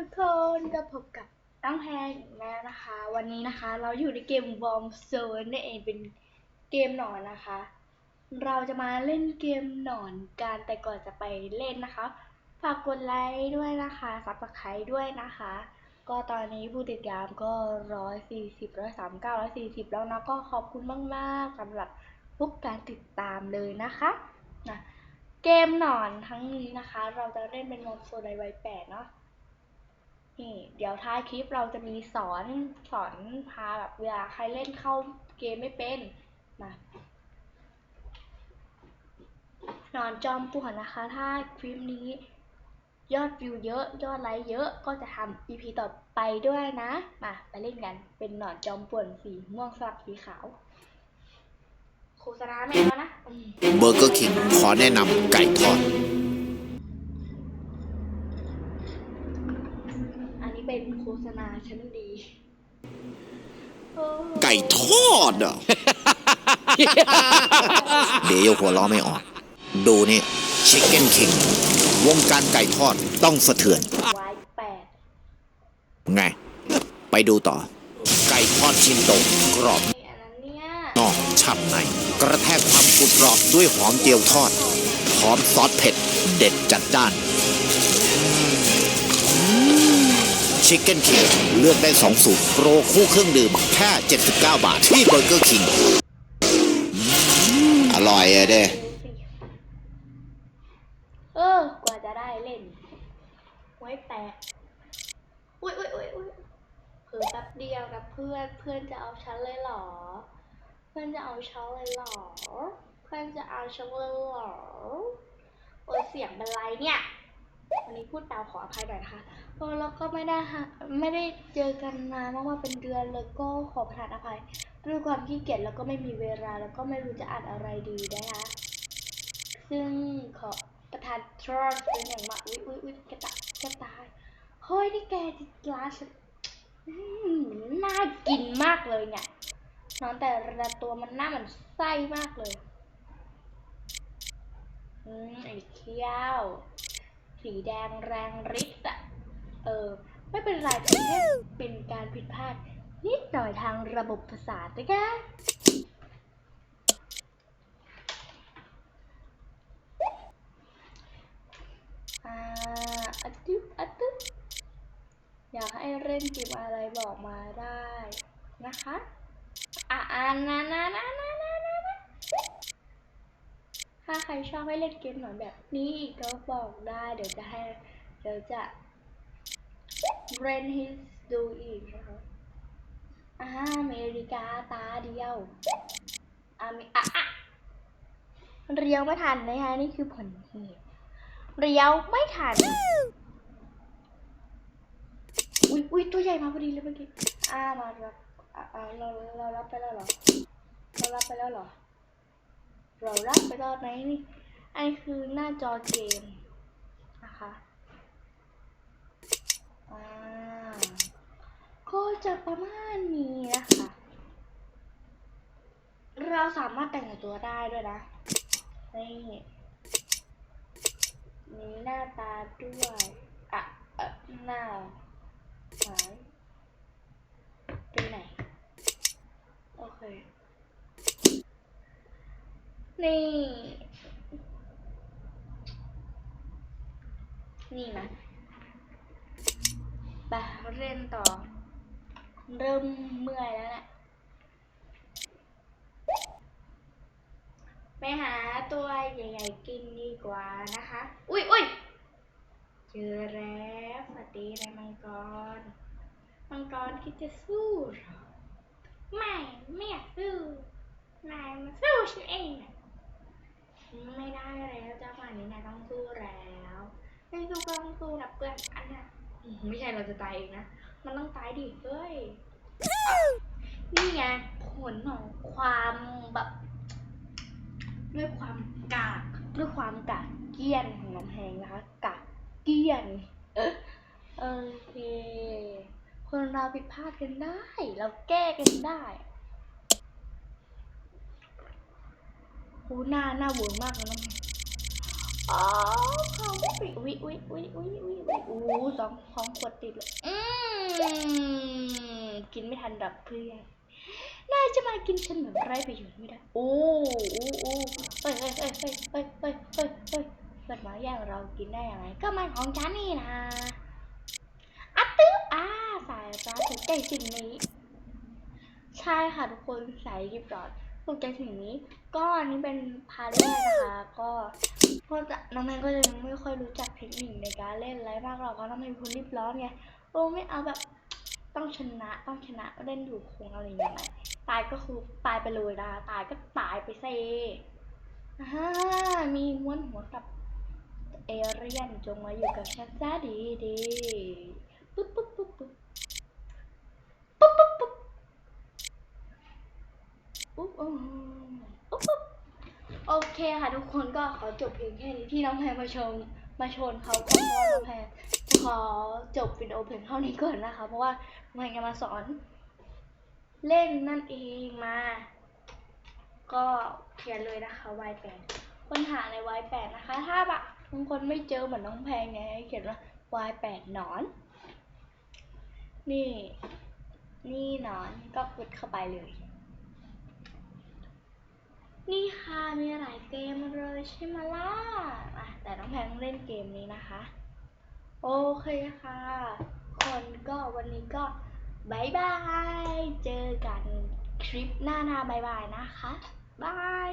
ทุกคนก็พบกับน้องแพงอีกแล้วนะคะ วันนี้นะคะ เราอยู่ในเกม Warm Zone นั่นเองเป็นเกมหนอนนะคะ เราจะมาเล่นเกมหนอนกันแต่ก่อนจะไปเล่นนะคะ ฝากกดไลค์ด้วยนะคะซับสไครต์ด้วยนะคะ ก็ตอนนี้ผู้ติดตามก็ร้อยสี่สิบร้อยสามเก้าร้อยสี่สิบแล้วนะก็ขอบคุณมากๆสำหรับทุกการติดตามเลยนะคะนะเกมหนอนทั้งนี้นะคะ เราจะเล่นเป็นมอนโซในวัยแปดเนาะ นี่เดี๋ยวท้ายคลิปเราจะมีสอนสอนพาแบบเวลาใครเล่นเข้าเกมไม่เป็นมาหนอนจอมป่วนนะคะ ถ้าคลิปนี้ ยอดวิวเยอะยอดไลค์เยอะก็จะทำ EP ต่อไปด้วยนะ มาไปเล่นกัน เป็นหนอนจอมป่วนสีม่วงสลับสีขาวโฆษณาไม่เอานะอืมเบอร์เกอร์คิงขอแนะนำไก่ทอด อันนี้ เป็นโฆษณาชั้นดีโอ้ไก่ทอดเหรอเดี๋ยวหัวล้อไม่ออก ดูนี่ชิคเก้นคิงวงการไก่ทอดต้องสะเทือน ไว้แปดไง ไปดูต่อ ไก่ทอดชิ้นโตกรอบนี่อันนั้นเนี่ยนอกช่ำใน กระแทกความกรุบกรอบด้วยหอมเจียวทอดพร้อมซอสเผ็ด เด็ดจัดจ้าน ชิคเก้นเคิงเลือกได้สองสูตรโปรคู่เครื่องดื่มแค่ 79 บาท ที่เบอร์เกอร์คิง อร่อยอะเด้เออกว่าจะได้เล่น ไว้แปดอุ้ยอุ้ยอุ้ยอุ้ยเผลอแป๊บเดียวนะเพื่อนเพื่อนจะเอาฉันเลยเหรอ เพื่อนจะเอาฉันเลยเหรอ เพื่อนจะเอาฉันเลยเหรอโอ้ยเสียงเป็นไรเนี่ย วันนี้พูดตามขออภัยหน่อยนะคะเออแล้วก็ไม่ได้ไม่ได้เจอกันนานมากๆเป็นเดือนเลยก็ขอประทานอภัยด้วยความขี้เกียจแล้วก็ไม่มีเวลาแล้วก็ไม่รู้จะอ่านอะไรดีนะคะ ซึ่งขอประทานทรอสเป็นอย่างมากอุ้ยอุ้ยอุ้ยกระตากระตายเฮ้ยนี่แกจิร้าฉันน่ากินมากเลยเนี่ยนอนแต่ละตัวมันหน้าเหมือนไส้มากเลย อืมไอ้เขี้ยว สีแดงแรงฤทธิ์อะเออ ไม่เป็นไรแต่แค่เป็นการผิดพลาดนิดหน่อยทางระบบประสาทนะคะอ่าอะตึ๊บอะตึ๊บอยากให้เล่นเกมอะไรบอกมาได้นะคะ อ่านานนานานานานา ถ้าใครชอบให้เล่นเกมหน่อยแบบนี้อีกก็บอกได้ เดี๋ยวจะให้เดี๋ยวจะเล่นให้ดูอีกนะคะอ่าอเมริกาตาเดียวอ่ามีอะอะเรียวไม่ทันนะคะนี่คือผลเหตุเรียวไม่ทันอุ้ยอุ้ยตัวใหญ่มาพอดีเลยเมื่อกี้อ่ามารับอ่าอ่าเราเรารับไปแล้วเหรอเรารับไปแล้วเหรอ เรารับไปตอนไหนนี่อันนี้คือหน้าจอเกมนะคะอ่าก็จะประมาณนี้นะคะเราสามารถแต่งตัวได้ด้วยนะนี่มีหน้าตาด้วยอะอ่อหน้าหายไปไหน โอเค นี่ นี่นะไปเล่นต่อ เริ่มเมื่อยแล้วแหละไปหาตัวใหญ่ๆกินดีกว่านะคะ อุ้ยอุ้ยเจอแล้วสวัสดีนายมังกร มังกรคิดจะสู้เหรอ ไม่ ไม่อยากสู้ นายมาสู้ฉันเองนะ ไม่ได้แล้วจังหวะนี้นายต้องสู้แล้วไม่สู้ก็ต้องสู้นะเพื่อนอันน่ะไม่ใช่เราจะตายเองนะ มันต้องตายดิเฮ้ย นี่ไงผลของความแบบด้วยความกากด้วยความกากเกี้ยนของน้ำแพงนะคะกากเกี้ยนโอเคคนเราผิดพลาดกันได้ เราแก้กันได้ หหน้าหน้าเวิร์มากเลยน้ำแพงอ๋อเขาวิวิวิวิวิวิวิวิอู้สองสองขวดติดเลยอืมกินไม่ทันดับเพื่อนนายจะมากินฉันแบบไร้ประโยชน์ไม่ได้โอ้โอ้โอ้เฮ้ยเฮ้ยเฮ้ยเฮ้ยเฮ้ยเฮ้ยเฮ้ยเฮ้ยเกิดมาแย่งเรากินได้ยังไง ก็มันของฉันนี่นะอัดตึ๊บอ่าสายฟ้าถูกใจสิ่งนี้ ใช่ค่ะทุกคนสายรีบร้อนถูกใจสิ่งนี้ ก็อันนี้เป็นพาร์ทแรกนะคะ ก็ก็จะน้องแมนก็จะไม่ค่อยรู้จักเทคนิคในการเล่นอะไรมากหรอกเพราะน้องแมนเป็นคนรีบร้อนไงโอ้ไม่เอาแบบต้องชนะต้องชนะเล่นอยู่คงอะไรอย่างเงี้ยตายก็คือตายไปเลยนะตายก็ตายไปเซอ่ามีม้วนหัวกับเอเรียนจงมาอยู่กับฉันซะดีดีปุ๊บปุ๊บปุ๊บปุ๊บปุ๊บปุ๊บปุ๊บอุ๊บอุ๊บอุ๊บอุ๊บ โอเคค่ะทุกคนก็ขอจบเพียงแค่นี้ที่น้องแพรมาชมมาชนเขาก็เพราะว่าน้องแพรขอจบวิดีโอเพียงเท่านี้ก่อนนะคะ เพราะว่าน้องแพรจะมาสอน เล่นนั่นเองมา ก็เขียนเลยนะคะ y แปดค้นหาใน y แปดนะคะ ถ้าแบบบางคนไม่เจอเหมือนน้องแพงไงเขียนว่า y แปดหนอน นี่ นี่หนอนก็กดเข้าไปเลย นี่ค่ะมีหลายเกมเลยใช่ไหมล่ะอะแต่น้องแพงเล่นเกมนี้นะคะ โอเคค่ะ คนก็วันนี้ก็บายบาย เจอกันคลิปหน้าหน้าบายบายนะคะบาย